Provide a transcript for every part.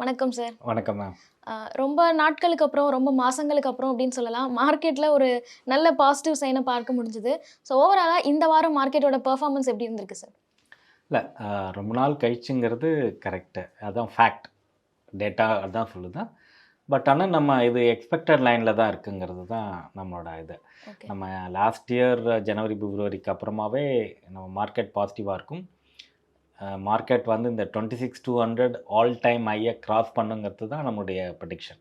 வணக்கம் சார் வணக்கம் மேம் ரொம்ப நாட்களுக்கு அப்புறம் ரொம்ப மாசங்களுக்கு அப்புறம் அப்படின்னு சொல்லலாம். மார்க்கெட்டில் ஒரு நல்ல பாசிட்டிவ் சைனை பார்க்க முடிஞ்சுது. ஸோ ஓவராலாக இந்த வாரம் மார்க்கெட்டோட பெர்ஃபார்மன்ஸ் எப்படி இருந்திருக்கு சார் இல்லை ரொம்ப நாள் கழிச்சுங்கிறது கரெக்டு அதான் ஃபேக்ட் டேட்டா அதான் சொல்லுது. பட் ஆனால் நம்ம இது எக்ஸ்பெக்டட் லைனில் தான் இருக்குங்கிறது தான் நம்மளோட இது. நம்ம லாஸ்ட் இயர் ஜனவரி பிப்ரவரிக்கு அப்புறமாவே நம்ம மார்க்கெட் பாசிட்டிவாக இருக்கும். மார்க்கெட் வந்து இந்த twenty six two hundred all time ஐயை கிராஸ் பண்ணுங்கிறது தான் நம்மளுடைய ப்ரடிக்ஷன்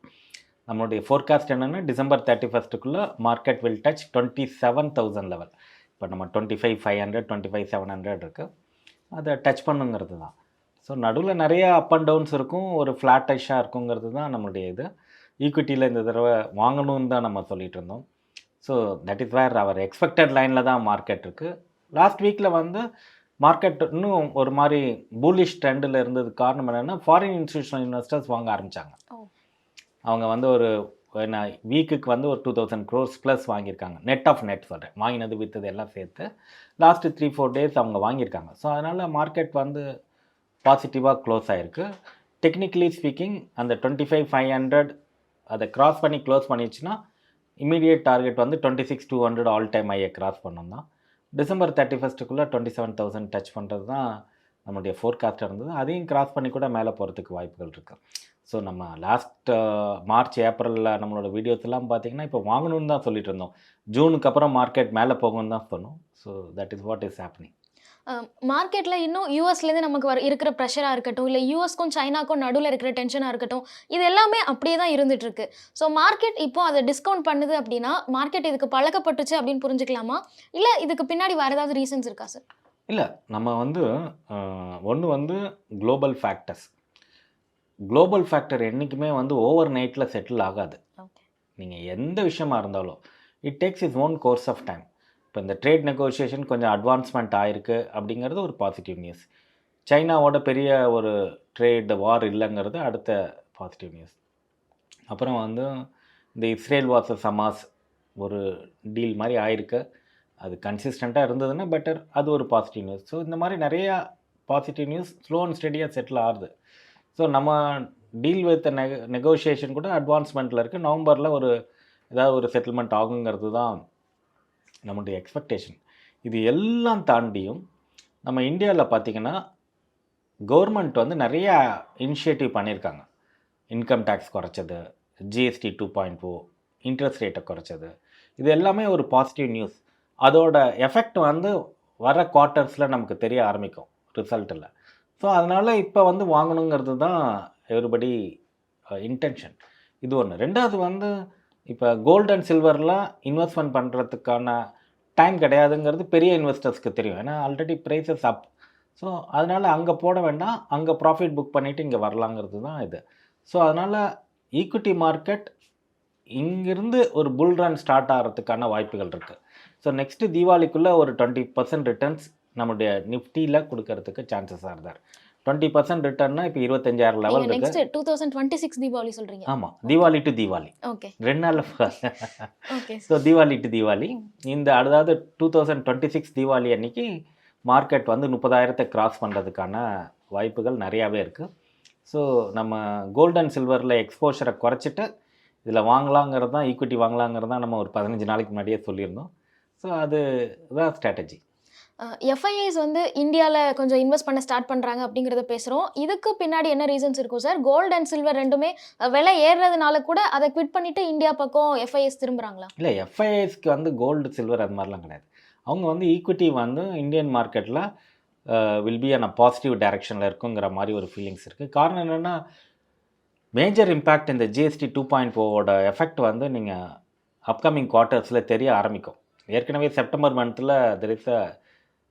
நம்மளுடைய ஃபோர்காஸ்ட் என்னென்னா December thirty ஃபஸ்ட்டுக்குள்ளே market will touch twenty seven thousand level இப்போ நம்ம twenty five five hundred twenty five seven hundred இருக்குது அதை டச் பண்ணுங்கிறது தான். ஸோ நடுவில் நிறைய அப் அண்ட் டவுன்ஸ் இருக்கும். ஒரு ஃப்ளாட்டிஷாக இருக்குங்கிறது தான் நம்மளுடைய இது. ஈக்விட்டியில் இந்த தடவை வாங்கணும்னு தான் நம்ம சொல்லிகிட்டு இருந்தோம். So that is where our expected லைனில் தான் மார்க்கெட் இருக்குது லாஸ்ட் வீக்கில் வந்து மார்க்கெட் இன்னும் ஒரு மாதிரி பூலிஷ் ட்ரெண்டில் இருந்தது காரணம் என்னென்னா ஃபாரின் இன்ஸ்டியூஷனல் இன்வெஸ்டர்ஸ் வாங்க ஆரம்பித்தாங்க. அவங்க வந்து ஒரு என்ன வீக்குக்கு வந்து ஒரு டூ தௌசண்ட் க்ரோர்ஸ் ப்ளஸ் வாங்கியிருக்காங்க. நெட் ஆஃப் நெட் சொல்கிறேன் வாங்கினது விற்றது எல்லாம் சேர்த்து லாஸ்ட்டு த்ரீ ஃபோர் டேஸ் அவங்க வாங்கியிருக்காங்க. ஸோ அதனால் மார்க்கெட் வந்து பாசிட்டிவாக க்ளோஸ் ஆகிருக்கு டெக்னிக்கலி ஸ்பீக்கிங் அந்த டுவெண்ட்டி ஃபைவ் ஃபைவ் ஹண்ட்ரட் அதை கிராஸ் பண்ணி க்ளோஸ் பண்ணிடுச்சுன்னா இமீடியட் டார்கெட் வந்து twenty six two hundred all time ஐயை கிராஸ் பண்ணோம் தான் டிசம்பர் தேர்ட்டி ஃபஸ்ட்டுக்குள்ளே டுவெண்ட்டி செவன் தௌசண்ட் டச் பண்ணுறது தான் நம்மளுடைய ஃபோர்காஸ்ட்டாக இருந்தது அதையும் கிராஸ் பண்ணி கூட மேலே போகிறதுக்கு வாய்ப்புகள் இருக்குது ஸோ நம்ம லாஸ்ட் மார்ச் ஏப்ரலில் நம்மளோட வீடியோஸ்லாம் பார்த்தீங்கன்னா இப்போ வாங்கணும்னு தான் சொல்லிட்டு இருந்தோம். ஜூனுக்கு அப்புறம் மார்க்கெட் மேலே போகும்னு தான் சொன்னோம். So that is what is happening மார்க்கெட்டில் இன்னும் யூஎஸ்லேருந்து நமக்கு வர இருக்கிற ப்ரெஷராக இருக்கட்டும் இல்லை யூஎஸ்க்கும் சைனாக்கும் நடுவில் இருக்கிற டென்ஷனாக இருக்கட்டும் இது எல்லாமே அப்படியே தான் இருந்துட்டு இருக்கு ஸோ மார்க்கெட் இப்போ அதை டிஸ்கவுண்ட் பண்ணுது அப்படின்னா மார்க்கெட் இதுக்கு பழக்கப்பட்டுச்சு அப்படின்னு புரிஞ்சுக்கலாமா? இல்லை இதுக்கு பின்னாடி வேறு ஏதாவது ரீசன்ஸ் இருக்கா சார் இல்லை நம்ம வந்து ஒன்று வந்து குளோபல் ஃபேக்டர்ஸ் குளோபல் ஃபேக்டர் என்றைக்குமே வந்து ஓவர் நைட்டில் செட்டில் ஆகாது. நீங்கள் எந்த விஷயமா இருந்தாலும் it takes is own course of time இப்போ இந்த ட்ரேட் நெகோசியேஷன் கொஞ்சம் அட்வான்ஸ்மெண்ட் ஆயிருக்கு அப்படிங்கிறது ஒரு பாசிட்டிவ் நியூஸ் சைனாவோட பெரிய ஒரு ட்ரேட் வார் இல்லைங்கிறது அடுத்த பாசிட்டிவ் நியூஸ் அப்புறம் வந்து இந்த இஸ்ரேல் வாசஸ் ஹமாஸ் ஒரு டீல் மாதிரி ஆயிருக்கு. அது கன்சிஸ்டண்ட்டாக இருந்ததுன்னா பெட்டர் அது ஒரு பாசிட்டிவ் நியூஸ் ஸோ இந்த மாதிரி நிறையா பாசிட்டிவ் நியூஸ் ஸ்லோ அண்ட் ஸ்டெடியாக செட்டில் ஆகுது. ஸோ நம்ம டீல் வித் நெக நெகோஷியேஷன் கூட அட்வான்ஸ்மெண்ட்டில் இருக்குது நவம்பரில் ஒரு ஏதாவது ஒரு செட்டில்மெண்ட் ஆகுங்கிறது தான் நம்முடைய எக்ஸ்பெக்டேஷன் இது எல்லாம் தாண்டியும் நம்ம இந்தியாவில் பார்த்திங்கன்னா கவர்மெண்ட் வந்து நிறையா இனிஷியேட்டிவ் பண்ணியிருக்காங்க income tax குறைச்சது GST two point four interest ரேட்டை குறைச்சது. இது எல்லாமே ஒரு பாசிட்டிவ் நியூஸ் அதோட எஃபெக்ட் வந்து வர குவார்ட்டர்ஸில் நமக்கு தெரிய ஆரம்பிக்கும் ரிசல்ட்டில் ஸோ அதனால் இப்போ வந்து வாங்கணுங்கிறது தான் எவ்ரிபடி இன்டென்ஷன் uh, இது ஒன்று ரெண்டாவது வந்து இப்போ கோல்டு அண்ட் சில்வர்லாம் இன்வெஸ்ட்மெண்ட் பண்ணுறதுக்கான டைம் கிடையாதுங்கிறது பெரிய இன்வெஸ்டர்ஸ்க்கு தெரியும். ஏன்னா ஆல்ரெடி ப்ரைஸஸ் அப் ஸோ அதனால் அங்கே போட வேண்டாம். அங்கே ப்ராஃபிட் புக் பண்ணிவிட்டு இங்கே வரலாங்கிறது தான் இது. ஸோ அதனால் ஈக்விட்டி மார்க்கெட் இங்கிருந்து ஒரு புல் ரன் ஸ்டார்ட் ஆகிறதுக்கான வாய்ப்புகள் இருக்குது ஸோ நெக்ஸ்ட்டு தீபாவளிக்குள்ளே ஒரு டுவெண்ட்டி பர்சன்ட் ரிட்டர்ன்ஸ் நம்முடைய நிஃப்டியில் கொடுக்கறதுக்கு சான்சஸாக இருந்தார். டுவெண்ட்டி பர்சன்ட் ரிட்டர்ன்னா இப்போ இருபத்தஞ்சாயிரம் level next two thousand twenty six Deepavali சொல்கிறீங்க ஆமாம் தீபாவளி டு தீபாவளி. ஓகே ரெண்டு நாளில் okay so Deepavali to Deepavali. இந்த அதாவது two thousand twenty six Deepavali அன்னைக்கு மார்க்கெட் வந்து முப்பதாயிரத்தை கிராஸ் பண்ணுறதுக்கான வாய்ப்புகள் நிறையாவே இருக்குது ஸோ நம்ம கோல்டு அண்ட் சில்வரில் எக்ஸ்போஷரை குறைச்சிட்டு இதில் வாங்கலாங்கிறது தான் ஈக்விட்டி வாங்கலாங்கிறது தான் நம்ம ஒரு பதினஞ்சு நாளைக்கு முன்னாடியே சொல்லியிருந்தோம். ஸோ அது தான் ஸ்ட்ராட்டஜி எஃப்ஐஐஸ் வந்து இந்தியாவில் கொஞ்சம் இன்வெஸ்ட் பண்ண ஸ்டார்ட் பண்ணுறாங்க அப்படிங்கிறத பேசுகிறோம் இதுக்கு பின்னாடி என்ன ரீசன்ஸ் இருக்கும் சார் கோல்டு அண்ட் சில்வர் ரெண்டுமே விலை ஏறுறதுனால கூட அதை குவிட் பண்ணிவிட்டு இந்தியா பக்கம் எஃப்ஐஎஸ் திரும்புகிறாங்களா இல்லை எஃப்ஐஎஸ்க்கு வந்து கோல்டு சில்வர் அது மாதிரிலாம் கிடையாது. அவங்க வந்து ஈக்விட்டி வந்து இந்தியன் மார்க்கெட்டில் வில் பி அன் பாசிட்டிவ் டைரக்ஷனில் இருக்குங்கிற மாதிரி ஒரு ஃபீலிங்ஸ் இருக்குது காரணம் என்னென்னா மேஜர் இம்பேக்ட் இந்த ஜிஎஸ்டி டூ பாயிண்ட் ஃபோவோட எஃபெக்ட் வந்து நீங்கள் அப்கமிங் குவார்ட்டர்ஸில் தெரிய ஆரம்பிக்கும். ஏற்கனவே செப்டம்பர் மந்த்தில் there is a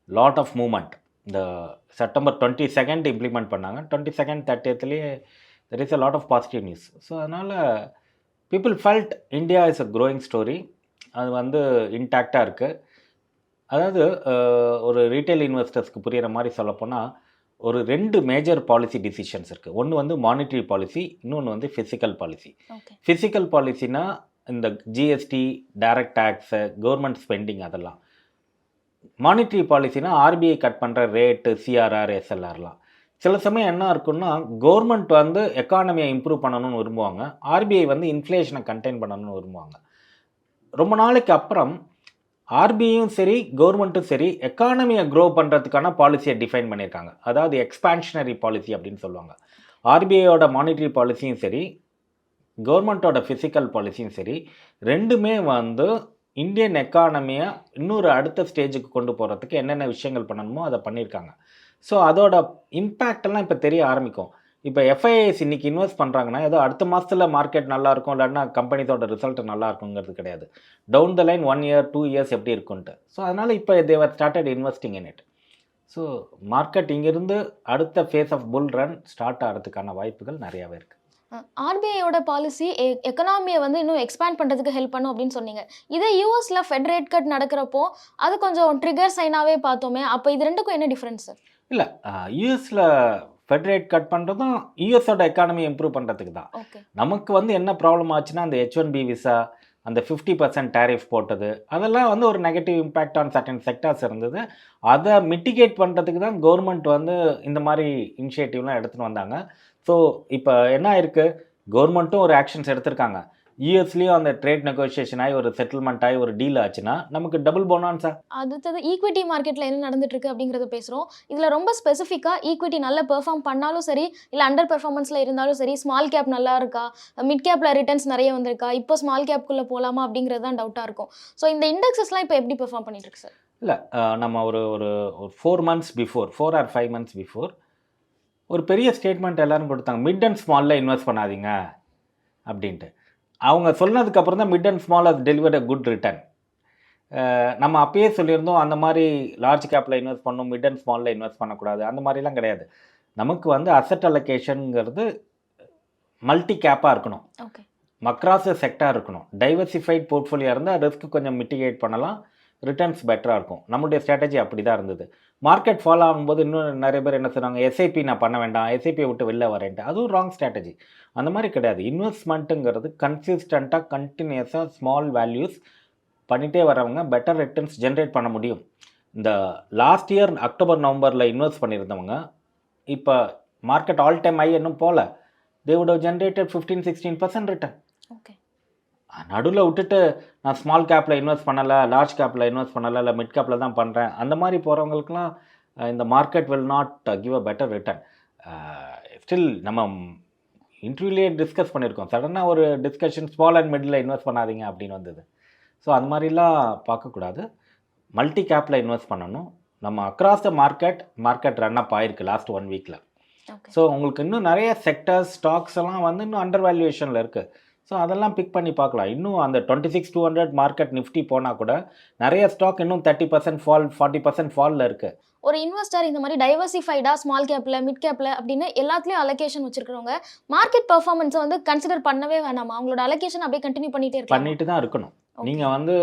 lot of movement இந்த செப்டம்பர் டுவெண்ட்டி செகண்ட் இம்ப்ளிமெண்ட் பண்ணாங்க. Twenty second தேர்ட்டியத்துலேயே there is a lot of positive news so அதனால் people felt India is a growing story அது வந்து இன்டாக்டாக இருக்குது அதாவது ஒரு ரீட்டைல் இன்வெஸ்டர்ஸ்க்கு புரிகிற மாதிரி சொல்லப்போனால் ஒரு ரெண்டு மேஜர் பாலிசி டிசிஷன்ஸ் இருக்குது ஒன்று வந்து மானிட்டரி பாலிசி இன்னொன்று வந்து ஃபிசிக்கல் பாலிசி ஃபிசிக்கல் பாலிசினா இந்த GST direct tax government spending அதெல்லாம். மானிட்டரி பாலிசினா ஆர்பிஐ கட் பண்ணுற ரேட்டு சிஆர்ஆர் எஸ்எல்ஆர்லாம் சில சமயம் என்ன இருக்குன்னா கவர்மெண்ட் வந்து எக்கானமியை இம்ப்ரூவ் பண்ணணும்னு விரும்புவாங்க. ஆர்பிஐ வந்து இன்ஃப்ளேஷனை கண்டெயின் பண்ணணும்னு விரும்புவாங்க. ரொம்ப நாளைக்கு அப்புறம் ஆர்பிஐயும் சரி கவர்மெண்ட்டும் சரி எக்கானமியை க்ரோ பண்ணுறதுக்கான பாலிசியை டிஃபைன் பண்ணியிருக்காங்க. அதாவது எக்ஸ்பான்ஷனரி பாலிசி அப்படின்னு சொல்லுவாங்க. ஆர்பிஐயோட மானிட்டரி பாலிசியும் சரி கவர்மெண்ட்டோட ஃபிசிக்கல் பாலிசியும் சரி ரெண்டுமே வந்து இந்தியன் எக்கானமியை இன்னொரு அடுத்த ஸ்டேஜுக்கு கொண்டு போகிறதுக்கு என்னென்ன விஷயங்கள் பண்ணணுமோ அதை பண்ணியிருக்காங்க. ஸோ அதோட இம்பேக்டெல்லாம் எல்லாம் இப்போ தெரிய ஆரம்பிக்கும். இப்போ எஃப்ஐஎஸ் இன்றைக்கி இன்வெஸ்ட் பண்ணுறாங்கன்னா ஏதோ அடுத்த மாதத்தில் மார்க்கெட் நல்லாயிருக்கும் இல்லைன்னா கம்பெனிஸோட ரிசல்ட் நல்லா இருக்குங்கிறது கிடையாது. Down the line one year two years எப்படி இருக்குன்ட்டு. ஸோ அதனால் இப்போ they've started investing in it so market இங்கேருந்து அடுத்த phase of bull run start ஆகிறதுக்கான வாய்ப்புகள் நிறையாவே இருக்குது ஆர்பிஐயோட பாலிசி எக்கனாமியை வந்து இன்னும் எக்ஸ்பேண்ட் பண்ணுறதுக்கு ஹெல்ப் பண்ணும் அப்படின்னு சொன்னீங்க. இதே யூஎஸ்ல ஃபெட் ரேட் கட் நடக்கிறப்போ அது கொஞ்சம் ட்ரிகர் சைனாவே பார்த்தோமே அப்போ இது ரெண்டுக்கும் என்ன டிஃப்ரென்ஸ் இல்லை யூஎஸில் ஃபெட் ரேட் கட் பண்ணுறதும் யூஎஸோட எக்கானமி இம்ப்ரூவ் பண்ணுறதுக்கு தான். நமக்கு வந்து என்ன ப்ராப்ளம் ஆச்சுன்னா அந்த ஹெச் ஒன் பி விசா அந்த ஃபிஃப்டி பர்சன்ட் டேரிஃப் போட்டது அதெல்லாம் வந்து ஒரு negative impact on certain sectors இருந்தது. அதை மிட்டிகேட் பண்ணுறதுக்கு தான் கவர்மெண்ட் வந்து இந்த மாதிரி இனிஷியேட்டிவ்லாம் எடுத்துகிட்டு வந்தாங்க. ஸோ இப்போ என்ன ஆயிருக்கு? கவர்மெண்ட்டும் ஒரு ஆக்ஷன்ஸ் எடுத்திருக்காங்க. யூஎஸ்லேயும் அந்த ட்ரேட் நெகோசியேஷன் ஆகி ஒரு செட்டில்மெண்ட் ஆகி ஒரு டீல் ஆச்சுன்னா நமக்கு டபுள் போனான்ஸா அடுத்தது ஈக்விட்டி மார்க்கெட்டில் என்ன நடந்துட்டு இருக்கு அப்படிங்கிறத பேசுகிறோம் இதில் ரொம்ப ஸ்பெசிஃபிக்காக ஈக்விட்டி நல்ல பெர்ஃபார்ம் பண்ணாலும் சரி இல்லை அண்டர் பெர்ஃபார்மன்ஸில் இருந்தாலும் சரி ஸ்மால் கேப் நல்லா இருக்கா? மிட் கேப்பில் ரிட்டர்ன்ஸ் நிறைய வந்திருக்கா? இப்போ ஸ்மால் கேப்குள்ளே போகலாமா அப்படிங்கிறது தான் டவுட்டாக இருக்கும். ஸோ இந்த இண்டெக்ஸஸ்லாம் இப்போ எப்படி பெர்ஃபார்ம் பண்ணிட்டு இருக்கு சார் இல்லை நம்ம ஒரு ஒரு ஒரு four months before four or five months before ஒரு பெரிய ஸ்டேட்மெண்ட் எல்லாரும் கொடுத்தாங்க. மிட் அண்ட் ஸ்மாலில் இன்வெஸ்ட் பண்ணாதீங்க அப்படின்ட்டு. அவங்க சொன்னதுக்கப்புறம் தான் மிட் அண்ட் ஸ்மால் அது டெலிவர் அ குட் ரிட்டர்ன் நம்ம அப்பயே சொல்லியிருந்தோம் அந்த மாதிரி லார்ஜ் கேப்பில் இன்வெஸ்ட் பண்ணணும் மிட் அண்ட் ஸ்மாலில் இன்வெஸ்ட் பண்ணக்கூடாது. அந்த மாதிரிலாம் கிடையாது. நமக்கு வந்து அசட் அலோகேஷனுங்கிறது மல்டி கேப்பாக இருக்கணும். ஓகே மக்ராஸ் செக்டார் இருக்கணும். டைவர்சிஃபைட் போர்ட்ஃபோலியோ இருந்தால் ரிஸ்க் கொஞ்சம் மிட்டிகேட் பண்ணலாம். ரிட்டர்ன்ஸ் பெட்டராக இருக்கும். நம்மளுடைய ஸ்ட்ராட்டஜி அப்படி தான் இருந்தது. மார்க்கெட் ஃபாலோ ஆகும்போது இன்னும் நிறைய பேர் என்ன சொன்னாங்க எஸ்ஐபி நான் பண்ண வேண்டாம் எஸ்ஐபியை விட்டு வெளில வரேன்ட்டு. அதுவும் ராங் ஸ்ட்ராட்டஜி அந்த மாதிரி கிடையாது. இன்வெஸ்ட்மெண்ட்டுங்கிறது கன்சிஸ்டண்ட்டாக கண்டினியூஸாக ஸ்மால் வேல்யூஸ் பண்ணிகிட்டே வரவங்க பெட்டர் ரிட்டர்ன்ஸ் ஜென்ரேட் பண்ண முடியும். இந்த லாஸ்ட் இயர் அக்டோபர் நவம்பரில் இன்வெஸ்ட் பண்ணியிருந்தவங்க இப்போ மார்க்கெட் ஆல் டைம் ஐ இன்னும் போகல they would have fifteen sixteen percent return okay நடுவில் விட்டுட்டு நான் ஸ்மால் கேப்பில் இன்வெஸ்ட் பண்ணலை லார்ஜ் கேப்பில் இன்வெஸ்ட் பண்ணலை இல்லை மிட் கேப்பில் தான் பண்ணுறேன் அந்த மாதிரி போகிறவங்களுக்குலாம் இந்த market will not give a better return still நம்ம இன்டர்வியூலேயே டிஸ்கஸ் பண்ணியிருக்கோம். சடனாக ஒரு discussion small and middle invest பண்ணாதீங்க அப்படின்னு வந்தது. ஸோ அந்த மாதிரிலாம் பார்க்கக்கூடாது. மல்டி கேப்பில் இன்வெஸ்ட் பண்ணணும். நம்ம across the market market run up ஆயிருக்கு லாஸ்ட் ஒன் வீக்கில் ஸோ உங்களுக்கு இன்னும் நிறைய செக்டர்ஸ் ஸ்டாக்ஸ் எல்லாம் வந்து இன்னும் அண்டர் வேல்யூவேஷனில் இருக்குது ஸோ அதெல்லாம் பிக் பண்ணி பார்க்கலாம். இன்னும் அந்த twenty six two hundred market Nifty போனால் கூட நிறைய ஸ்டாக் இன்னும் thirty percent fall forty percent ஃபாலில் இருக்குது ஒரு இன்வெஸ்டர் இந்த மாதிரி டைவர்சிஃபைடாக ஸ்மால் கேப்பில் மிட் கேப்பில் அப்படின்னு எல்லாத்துலேயும் அலோகேஷன் வச்சிருக்கிறவங்க மார்க்கெட் பெர்ஃபார்மன்ஸை வந்து கன்சிடர் பண்ணவே வேணாமா. அவங்களோட அலோகேஷன் அப்படியே கண்டினியூ பண்ணிட்டே இருக்கலாம். பண்ணிட்டு தான் இருக்கணும். நீங்கள் வந்து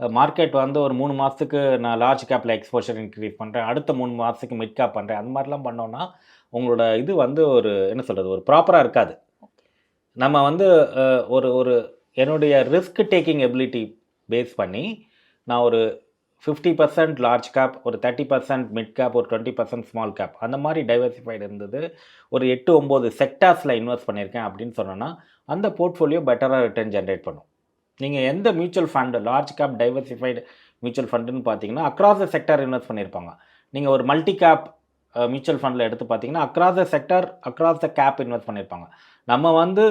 மார்க்கெட் வந்து ஒரு மூணு மாதத்துக்கு நான் லார்ஜ் கேப்பில் எக்ஸ்போஷர் இன்க்ரீஸ் பண்ணுறேன் அடுத்த மூணு மாதத்துக்கு மிட் கேப் பண்ணுறேன் அந்த மாதிரிலாம் பண்ணோன்னா உங்களோட இது வந்து ஒரு என்ன சொல்கிறது ஒரு ப்ராப்பராக இருக்காது. நம்ம வந்து ஒரு ஒரு என்னுடைய ரிஸ்க் டேக்கிங் எபிலிட்டி பேஸ் பண்ணி நான் ஒரு ஃபிஃப்டி பர்சன்ட் லார்ஜ் கேப் ஒரு தேர்ட்டி பர்சன்ட் மிட் கேப் ஒரு டுவெண்ட்டி பர்சன்ட் ஸ்மால் கேப் அந்த மாதிரி டைவர்சிஃபைடு இருந்தது. ஒரு எட்டு ஒம்பது செக்டார்ஸில் இன்வெஸ்ட் பண்ணியிருக்கேன் அப்படின்னு சொன்னோன்னா அந்த போர்ட்ஃபோலியோ பெட்டராக ரிட்டர்ன் ஜென்ரேட் பண்ணும். நீங்கள் எந்த mutual fund large cap diversified mutual ஃபண்டுன்னு பார்த்தீங்கன்னா அக்ராஸ் த செக்டார் இன்வெஸ்ட் பண்ணியிருப்பாங்க. நீங்கள் ஒரு மல்டி கேப் மியூச்சுவல் ஃபண்டில் எடுத்து பார்த்தீங்கன்னா across the sector across the cap invest பண்ணியிருப்பாங்க. நம்ம வந்து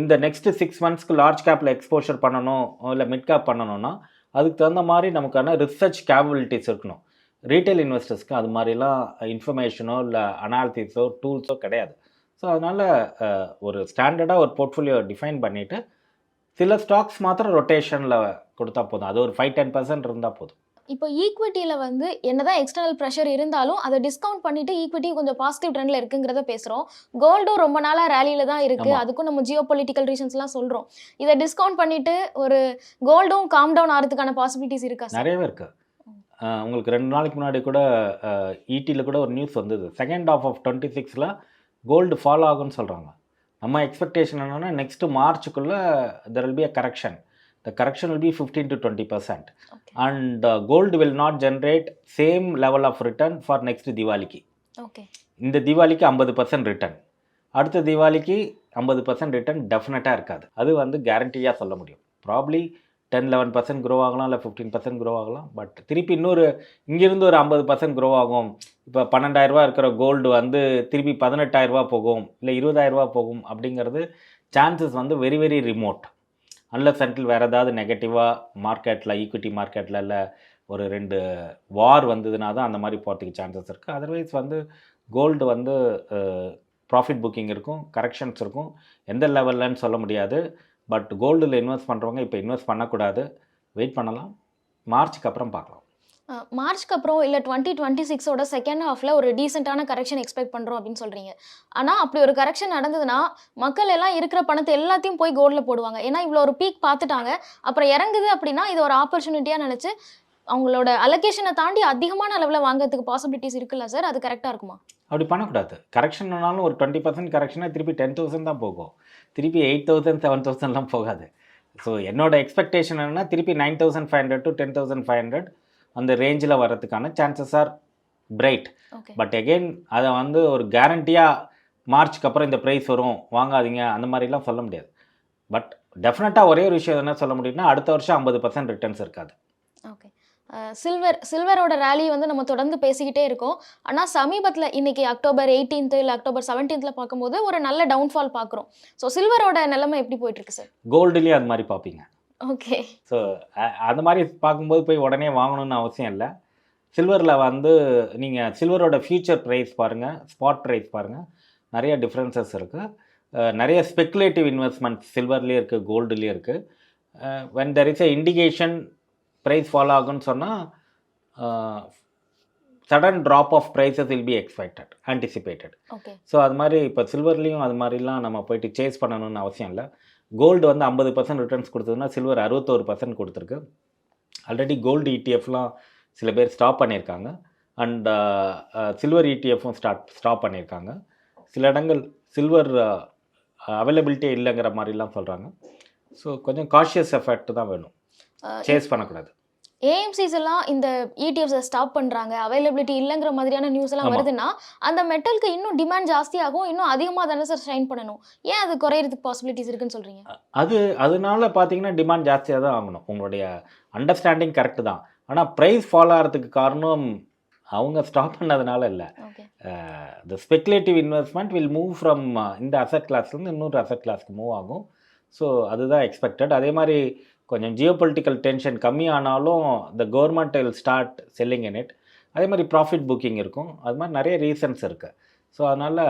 இந்த நெக்ஸ்ட்டு சிக்ஸ் மந்த்ஸ்க்கு லார்ஜ் கேப்பில் எக்ஸ்போஷர் பண்ணணும் இல்லை மிட் கேப் பண்ணணும்னா அதுக்கு தகுந்த மாதிரி நமக்கான ரிசர்ச் கேபபிலிட்டிஸ் இருக்கணும். ரீட்டைல் இன்வெஸ்டர்ஸ்க்கு அது மாதிரிலாம் இன்ஃபர்மேஷனோ இல்லை அனாலிசிஸோ டூல்ஸோ கிடையாது. ஸோ அதனால் ஒரு ஸ்டாண்டர்டாக ஒரு போர்ட்ஃபோலியோ டிஃபைன் பண்ணிவிட்டு சில ஸ்டாக்ஸ் மாத்திரம் ரொட்டேஷனில் கொடுத்தா போதும். அது ஒரு ஃபைவ் டென் பர்சன்ட் இருந்தால் போதும். இப்போ ஈக்விட்டியில் வந்து என்னதான் எக்ஸ்டர்னல் ப்ரெஷர் இருந்தாலும் அதை டிஸ்கவுண்ட் பண்ணிட்டு ஈக்விட்டி கொஞ்சம் பாசிட்டிவ் ட்ரெண்டில் இருக்குங்கிறத பேசுகிறோம் கோல்டும் ரொம்ப நாளாக ரேலியில் தான் இருக்குது. அதுக்கும் நம்ம ஜியோ பொலிட்டிக்கல் ரீசன்ஸ்லாம் சொல்கிறோம் இதை டிஸ்கவுண்ட் பண்ணிட்டு ஒரு கோல்டும் காம் டவுன் ஆகிறதுக்கான பாசிபிலிட்டிஸ் இருக்கா நிறையவே இருக்குது உங்களுக்கு ரெண்டு நாளைக்கு முன்னாடி கூட ஈட்டியில் கூட ஒரு நியூஸ் வந்தது. செகண்ட் ஆஃப் ஆஃப் டுவெண்ட்டி சிக்ஸில் கோல்டு ஃபாலோ ஆகும்னு சொல்கிறாங்க நம்ம எக்ஸ்பெக்டேஷன் என்னென்னா next மார்ச்சுக்குள்ளே there will be a correction the correction will be fifteen to twenty percent okay and gold will not generate same level of return for next திவாலிக்கு okay இந்த தீபாவளிக்கு ஐம்பது percent return அடுத்த தீபாவளிக்கு ஐம்பது பர்சன்ட் ரிட்டர்ன் டெஃபினட்டாக இருக்காது. அது வந்து கேரண்டியாக சொல்ல முடியும். Probably ten eleven percent grow ஆகலாம் இல்லை ஃபிஃப்டீன் பர்சன்ட் க்ரோ ஆகலாம். பட் திருப்பி இன்னொரு இங்கேருந்து ஒரு ஐம்பது பர்சன்ட் க்ரோ ஆகும். இப்போ பன்னெண்டாயிரரூபா இருக்கிற கோல்டு வந்து திருப்பி பதினெட்டாயிரரூபா போகும் இல்லை இருபதாயிரரூபா போகும் அப்படிங்கிறது சான்சஸ் வந்து very very remote unless until வேறு ஏதாவது நெகட்டிவாக மார்க்கெட்டில் ஈக்விட்டி மார்க்கெட்டில் இல்லை ஒரு ரெண்டு வார் வந்ததுனா தான் அந்த மாதிரி போகிறதுக்கு சான்சஸ் இருக்குது அதர்வைஸ் வந்து கோல்டு வந்து ப்ராஃபிட் புக்கிங் இருக்கும் கரெக்ஷன்ஸ் இருக்கும். எந்த லெவல்லன்னு சொல்ல முடியாது. பட் கோல்டில் இன்வெஸ்ட் பண்ணுறவங்க இப்போ இன்வெஸ்ட் பண்ணக்கூடாது. வெயிட் பண்ணலாம். மார்ச்சுக்கு அப்புறம் பார்க்கலாம். மார்ச்க்கு அப்புறம் இல்லை டுவெண்ட்டி டுவெண்ட்டி சிக்ஸோட செகண்ட் ஹாஃபில் ஒரு டீசெண்டான கரெக்ஷன் எக்ஸ்பெக்ட் பண்ணுறோம் அப்படின்னு சொல்கிறீங்க ஆனால் அப்படி ஒரு கரெக்ஷன் நடந்ததுன்னா மக்கள் எல்லாம் இருக்கிற பணத்தை எல்லாத்தையும் போய் கோல்டில் போடுவாங்க. ஏன்னா இவ்வளோ ஒரு பீக் பார்த்துட்டாங்க. அப்புறம் இறங்குது அப்படின்னா இது ஒரு ஆப்பர்ச்சுனிட்டியாக நினச்சி அவங்களோட அலொகேஷனை தாண்டி அதிகமான அளவில் வாங்குறதுக்கு பாசிபிலிட்டிஸ் இருக்குல்ல சார் அது கரெக்டாக இருக்குமா? அப்படி பண்ணக்கூடாது. கரெக்ஷன்னாலும் ஒரு டுவெண்ட்டி பர்சன்ட் கரெக்ஷனாக திருப்பி டென் தௌசண்ட் தான் போகும். திருப்பி எயிட் தௌசண்ட் செவன் தௌசண்ட்லாம் போகாது. ஸோ என்னோட எக்ஸ்பெக்டேஷன் என்னன்னா திருப்பி nine thousand five hundred to ten thousand five hundred அந்த ரேஞ்சில் வர்றதுக்கான chances are bright but again அதை வந்து ஒரு கேரண்டியாக மார்ச்சுக்கு அப்புறம் இந்த ப்ரைஸ் வரும். வாங்காதீங்க. அந்த மாதிரிலாம் சொல்ல முடியாது. பட் டெஃபினட்டாக ஒரே ஒரு விஷயம் என்ன சொல்ல முடியும்னா அடுத்த வருஷம் ஐம்பது பர்சன்ட் ரிட்டர்ன்ஸ் இருக்காது. ஓகே சில்வர் சில்வரோட ரேலி வந்து நம்ம தொடர்ந்து பேசிக்கிட்டே இருக்கோம். ஆனால் சமீபத்தில் இன்னைக்கு அக்டோபர் 18th இல்லை அக்டோபர் 17th பார்க்கும்போது ஒரு நல்ல டவுன்ஃபால் பார்க்குறோம். ஸோ சில்வரோட நிலைமை எப்படி போயிட்டு இருக்கு சார் கோல்டுலேயே அது மாதிரி பார்ப்பீங்க. ஓகே. ஸோ அந்த மாதிரி பார்க்கும்போது போய் உடனே வாங்கணும்னு அவசியம் இல்லை. சில்வரில் வந்து நீங்கள் சில்வரோட ஃபியூச்சர் ப்ரைஸ் பாருங்கள் ஸ்பாட் ப்ரைஸ் பாருங்கள் நிறைய டிஃப்ரென்சஸ் இருக்குது நிறைய ஸ்பெக்குலேட்டிவ் இன்வெஸ்ட்மெண்ட் சில்வர்லேயே இருக்குது கோல்டுலேயே இருக்குது when there is a indication price follow ஆகுன்னு சொன்னால் sudden drop of prices will be expected anticipated so அது மாதிரி இப்போ சில்வர்லேயும் அது மாதிரிலாம் நம்ம போயிட்டு சேஸ் பண்ணணும்னு அவசியம் இல்லை. கோல்டு வந்து ஐம்பது பர்சன்ட் ரிட்டர்ன்ஸ் கொடுத்ததுன்னா சில்வர் அறுபத்தோரு பர்சன்ட் கொடுத்துருக்கு. ஆல்ரெடி கோல்டு இடிஎஃப்லாம் சில பேர் ஸ்டாப் பண்ணியிருக்காங்க. அண்ட் சில்வர் இடிஎஃப்பும் ஸ்டார்ட் ஸ்டாப் பண்ணியிருக்காங்க. சில இடங்கள் சில்வர் அவைலபிலிட்டியே இல்லைங்கிற மாதிரிலாம் சொல்கிறாங்க ஸோ கொஞ்சம் காஷியஸ் எஃபெக்ட் தான் வேணும். சேஸ் பண்ணக்கூடாது. ஏஎம்சிஸ் எல்லாம் இந்த இடிஎஃப்ஸை ஸ்டாப் பண்ணுறாங்க அவைலபிலிட்டி இல்லைங்கிற மாதிரியான நியூஸ் எல்லாம். வருதுன்னா அந்த மெட்டலுக்கு இன்னும் டிமாண்ட் ஜாஸ்தியாகும் இன்னும் அதிகமாக தானே சார் ஷைன் பண்ணணும். ஏன் அது குறையிறதுக்கு பாசிபிலிட்டிஸ் இருக்குன்னு சொல்கிறீங்க அது அதனால பார்த்தீங்கன்னா டிமாண்ட் ஜாஸ்தியாக தான் ஆகணும். உங்களுடைய அண்டர்ஸ்டாண்டிங் கரெக்டு தான். ஆனால் ப்ரைஸ் ஃபாலோ ஆகிறதுக்கு காரணம் அவங்க ஸ்டாப் பண்ணதுனால இல்லை. The speculative investment will move from இந்த அசட் கிளாஸ்லேருந்து இன்னொரு அசட் கிளாஸ்க்கு மூவ் ஆகும். ஸோ அதுதான் எக்ஸ்பெக்டட் அதே மாதிரி கொஞ்சம் geopolitical tension கம்மியானாலும் the government will start selling in it அதே மாதிரி ப்ராஃபிட் புக்கிங் இருக்கும். அது மாதிரி நிறைய ரீசன்ஸ் இருக்குது ஸோ அதனால்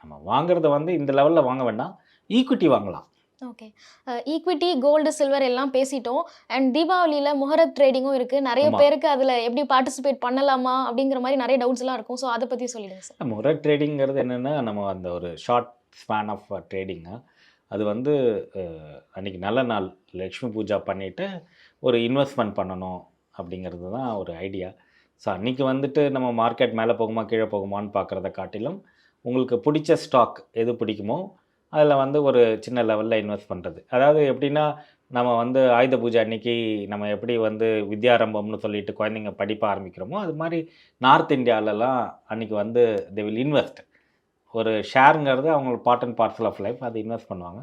நம்ம வாங்குறத வந்து இந்த லெவலில் வாங்க வேண்டாம். ஈக்விட்டி வாங்கலாம். ஓகே ஈக்விட்டி கோல்டு சில்வர் எல்லாம் பேசிட்டோம். அண்ட் தீபாவளியில் முகரத் ட்ரேடிங்கும் இருக்குது நிறைய. பேருக்கு அதில் எப்படி பார்ட்டிசிபேட் பண்ணலாமா அப்படிங்கிற மாதிரி நிறைய டவுட்ஸ் எல்லாம் இருக்கும். ஸோ அதை பற்றி சொல்லிடுங்க சார் முறை ட்ரேடிங்கிறது என்னென்னா நம்ம அந்த ஒரு ஷார்ட் ஸ்பேன் ஆஃப் ட்ரேடிங்கு அது வந்து அன்றைக்கி நல்ல நாள். லக்ஷ்மி பூஜா பண்ணிவிட்டு ஒரு இன்வெஸ்ட்மெண்ட் பண்ணணும் அப்படிங்கிறது தான் ஒரு ஐடியா ஸோ அன்றைக்கி வந்துட்டு நம்ம மார்க்கெட் மேலே போகுமா கீழே போகுமான்னு பார்க்குறத காட்டிலும் உங்களுக்கு பிடிச்ச ஸ்டாக் எது பிடிக்குமோ அதில் வந்து ஒரு சின்ன லெவலில் இன்வெஸ்ட் பண்ணுறது அதாவது எப்படின்னா நம்ம வந்து ஆயுத பூஜை அன்னைக்கு நம்ம எப்படி வந்து வித்யாரம்பம்னு சொல்லிட்டு குழந்தைங்க படிப்ப ஆரம்பிக்கிறோமோ அது மாதிரி நார்த் இந்தியாவிலலாம் அன்றைக்கி வந்து தே வில் இன்வெஸ்ட் ஒரு ஷேருங்கிறது அவங்க part and parcel of life அதை இன்வெஸ்ட் பண்ணுவாங்க.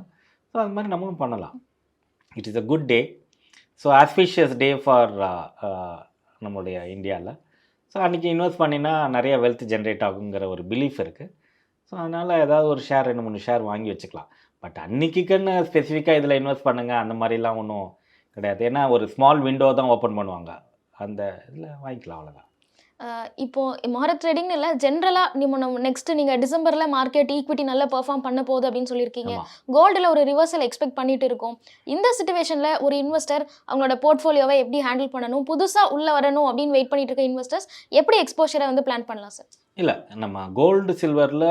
ஸோ அது மாதிரி நம்மளும் பண்ணலாம். It is a good day so auspicious day for நம்மளுடைய இந்தியாவில் ஸோ அன்றைக்கி இன்வெஸ்ட் பண்ணினா நிறைய வெல்த் ஜென்ரேட் ஆகுங்கிற ஒரு பிலீஃப் இருக்குது ஸோ அதனால் ஏதாவது ஒரு ஷேர் ரெண்டு மூணு ஷேர் வாங்கி வச்சுக்கலாம். பட் அன்றைக்கிக்குன்னு ஸ்பெசிஃபிக்காக இதில் இன்வெஸ்ட் பண்ணுங்கள் அந்த மாதிரிலாம் ஒன்றும் கிடையாது. ஏன்னா ஒரு ஸ்மால் விண்டோ தான் ஓப்பன் பண்ணுவாங்க. அந்த இதில் வாங்கிக்கலாம் அவ்வளோதான் இப்போ முகரத் ட்ரேடிங்னு இல்லை ஜென்ரலாக நம்ம நம்ம நெக்ஸ்ட் நீங்கள் டிசம்பரில் மார்க்கெட் ஈக்விட்டி நல்லா பெர்ஃபார்ம் பண்ண போகுது அப்படின்னு சொல்லியிருக்கீங்க. கோல்டில் ஒரு ரிவர்சல் எக்ஸ்பெக்ட் பண்ணிட்டு இருக்கோம். இந்த சுச்சுவேஷனில் ஒரு இன்வெஸ்டர் அவங்களோட போர்ட்ஃபோலியோவை எப்படி ஹேண்டில் பண்ணணும் புதுசாக உள்ளே வரணும் அப்படின்னு வெயிட் பண்ணிட்டு இருக்க இன்வெஸ்டர்ஸ் எப்படி எக்ஸ்போஷரை வந்து பிளான் பண்ணலாம் சார் இல்லை நம்ம கோல்டு சில்வரில்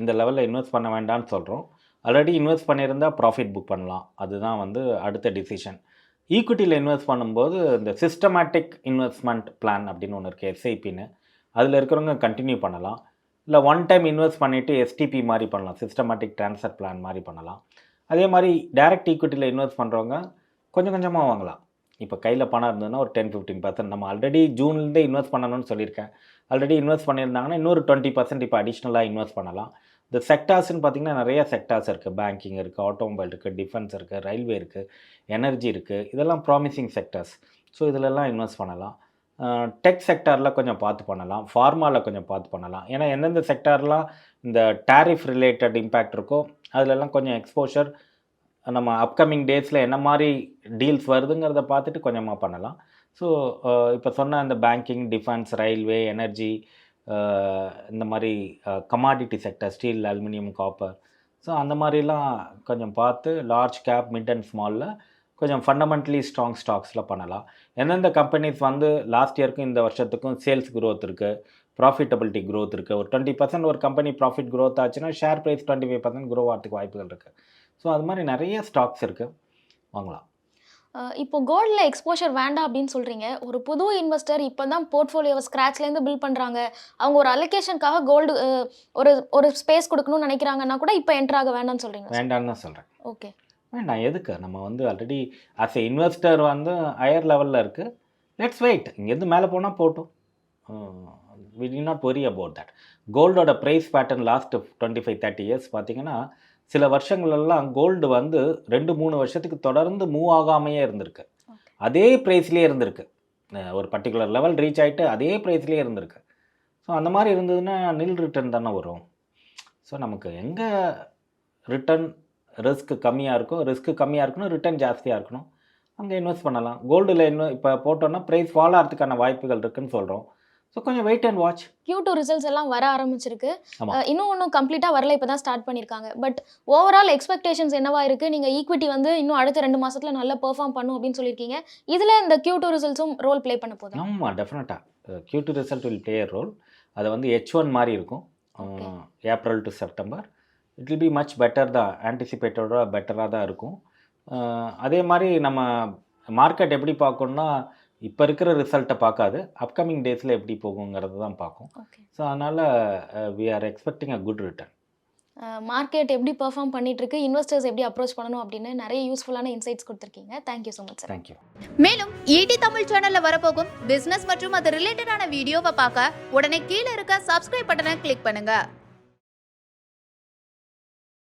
இந்த லெவலில் இன்வெஸ்ட் பண்ண வேண்டாம்னு சொல்கிறோம் ஆல்ரெடி இன்வெஸ்ட் பண்ணியிருந்தா ப்ராஃபிட் புக் பண்ணலாம். அதுதான் வந்து அடுத்த டிசிஷன் ஈக்விட்டியில் இன்வெஸ்ட் பண்ணும்போது இந்த சிஸ்டமேட்டிக் இன்வெஸ்ட்மெண்ட் பிளான் அப்படின்னு ஒன்று இருக்குது எஸ்ஐபின்னு அதில் இருக்கிறவங்க கண்டினியூ பண்ணலாம். இல்லை ஒன் டைம் இன்வெஸ்ட் பண்ணிவிட்டு எஸ்டிபி மாதிரி பண்ணலாம். சிஸ்டமேட்டிக் ட்ரான்ஸ்ஃபர் பிளான் மாதிரி பண்ணலாம். அதே மாதிரி டைரக்ட் ஈக்விட்டியில் இன்வெஸ்ட் பண்ணுறவங்க கொஞ்சம் கொஞ்சமாக வாங்கலாம். இப்போ கையில் பணம் இருந்ததுன்னா ஒரு டென் ஃபிஃப்டீன் பர்சன்ட் நம்ம ஆல்ரெடி ஜூன்லேருந்தே இன்வெஸ்ட் பண்ணணும்னு சொல்லியிருக்கேன். ஆல்ரெடி இன்வெஸ்ட் பண்ணியிருந்தாங்கன்னா இன்னொரு டுவெண்ட்டி பர்சன்ட் இப்போ அடிஷ்னலாக இன்வெஸ்ட் பண்ணலாம். இந்த செக்டார்ஸ்னு பார்த்தீங்கன்னா நிறைய செக்டார்ஸ் இருக்குது பேங்கிங் இருக்குது ஆட்டோமொபைல் இருக்குது டிஃபென்ஸ் இருக்குது ரயில்வே இருக்குது எனர்ஜி இருக்குது இதெல்லாம் ப்ராமிசிங் செக்டர்ஸ் ஸோ இதிலெல்லாம் இன்வெஸ்ட் பண்ணலாம். டெக் செக்டாரில் கொஞ்சம் பார்த்து பண்ணலாம். ஃபார்மாவில் கொஞ்சம் பார்த்து பண்ணலாம். ஏன்னா எந்தெந்த செக்டார்லாம் இந்த டேரிஃப் ரிலேட்டட் இம்பேக்ட் இருக்கோ அதிலெல்லாம் கொஞ்சம் எக்ஸ்போஷர் நம்ம அப்கமிங் டேஸில் என்ன மாதிரி டீல்ஸ் வருதுங்கிறத பார்த்துட்டு கொஞ்சமாக பண்ணலாம். ஸோ இப்போ சொன்ன அந்த பேங்கிங் டிஃபென்ஸ் ரயில்வே எனர்ஜி இந்த மாதிரி commodity sector steel aluminium copper so அந்த மாதிரிலாம் கொஞ்சம் பார்த்து லார்ஜ் கேப் மிட் அண்ட் ஸ்மாலில் கொஞ்சம் ஃபண்டமெண்டலி ஸ்ட்ராங் ஸ்டாக்ஸில் பண்ணலாம். எந்தெந்த கம்பெனிஸ் வந்து லாஸ்ட் இயருக்கும் இந்த வருஷத்துக்கும் சேல்ஸ் க்ரோத் இருக்குது ப்ராஃபிட்டபிலிட்டி க்ரோத் இருக்குது ஒரு டுவெண்ட்டி பர்சன்ட் ஒரு கம்பெனி ப்ராஃபிட் க்ரோத் ஆச்சுன்னா share price twenty five percent grow ஆகிறதுக்கு வாய்ப்புகள் இருக்குது ஸோ அது மாதிரி நிறைய ஸ்டாக்ஸ் இருக்குது வாங்கலாம். இப்போ கோல்டில் எக்ஸ்போஷர் வேண்டாம் அப்படின்னு சொல்கிறீங்க ஒரு புது இன்வெஸ்டர் இப்போ தான் போர்ட்ஃபோலியோவை ஸ்க்ராட்ச்லேருந்து பில்ட் பண்ணுறாங்க அவங்க ஒரு அலோகேஷனுக்காக கோல்டு ஒரு ஒரு ஸ்பேஸ் கொடுக்கணும்னு நினைக்கிறாங்கன்னா கூட இப்போ என்டர் ஆக வேண்டாம்னு சொல்கிறீங்க வேண்டாம்னு தான் சொல்கிறேன் ஓகே வேண்டாம் எதுக்கு? நம்ம வந்து ஆல்ரெடி அஸ் எ இன்வெஸ்டர் வந்து ஹையர் லெவலில் இருக்குது லெட்ஸ் வெயிட் இங்கேருந்து மேலே போனால் போட்டும். We need not worry about that கோல்டோட price pattern last twenty five thirty years பார்த்தீங்கன்னா சில வருஷங்களெல்லாம் கோல்டு வந்து ரெண்டு மூணு வருஷத்துக்கு தொடர்ந்து மூவ் ஆகாமையே இருந்திருக்கு. அதே ப்ரைஸ்லேயே இருந்திருக்கு. ஒரு பர்டிகுலர் லெவல் ரீச் ஆகிட்டு அதே ப்ரைஸ்லேயே இருந்திருக்கு. ஸோ அந்த மாதிரி இருந்ததுன்னா நில் ரிட்டர்ன் தானே வரும். ஸோ நமக்கு எங்கே ரிட்டர்ன் ரிஸ்க் கம்மியாக இருக்கும் ரிஸ்க் கம்மியாக இருக்கணும் ரிட்டர்ன் ஜாஸ்தியாக இருக்கணும் அங்கே இன்வெஸ்ட் பண்ணலாம். கோல்டில் இன்னும் இப்போ போட்டோன்னா ப்ரைஸ் ஃபால் ஆகிறதுக்கான வாய்ப்புகள் இருக்குன்னு சொல்கிறோம் ஸோ கொஞ்சம் wait and watch Q two results எல்லாம் வர ஆரம்பிச்சிருக்கு. இன்னும் ஒன்றும் கம்ப்ளீட்டாக வரல இப்போ தான் ஸ்டார்ட் பண்ணியிருக்காங்க பட் ஓவரால் எக்ஸ்பெக்டேஷன்ஸ் என்னவா இருக்குது நீங்கள் ஈக்விட்டி வந்து இன்னும் அடுத்த ரெண்டு மாசத்துல நல்லா பெர்ஃபார்ம் பண்ணும் அப்படின்னு சொல்லியிருக்கீங்க. இதில் இந்த கியூ டூ ரிசல்ட்ஸும் ரோல் ப்ளே பண்ண போதும் ஆமாம் டெஃபினட்டாக Q two result will play role அது வந்து ஹெச் ஒன் மாதிரி இருக்கும். April to September it will be much better தான். ஆன்டிசிபேட்டடோட பெட்டராக தான் இருக்கும். அதே மாதிரி நம்ம மார்க்கெட் எப்படி பார்க்கணும்னா இப்போ இருக்கிற ரிசல்ட்டை பார்க்காது. அப்கமிங் டேஸில் எப்படி போகுங்கிறது தான் பார்க்கும். ஸோ அதனால் we are expecting a good return market எப்படி பெர்ஃபார்ம் பண்ணிட்டு இருக்கு இன்வெஸ்டர்ஸ் எப்படி அப்ரோச் பண்ணணும் அப்படின்னு நிறைய யூஸ்ஃபுல்லான இன்சைட்ஸ் கொடுத்துருக்கீங்க. Thank you so much sir thank you மேலும் ஈடி தமிழ் சேனல்ல வரப்போகும் பிசினஸ் மற்றும் அது ரிலேட்டடான வீடியோவை பார்க்க உடனே கீழே இருக்க சப்ஸ்கிரைப் பட்டனை கிளிக் பண்ணுங்க.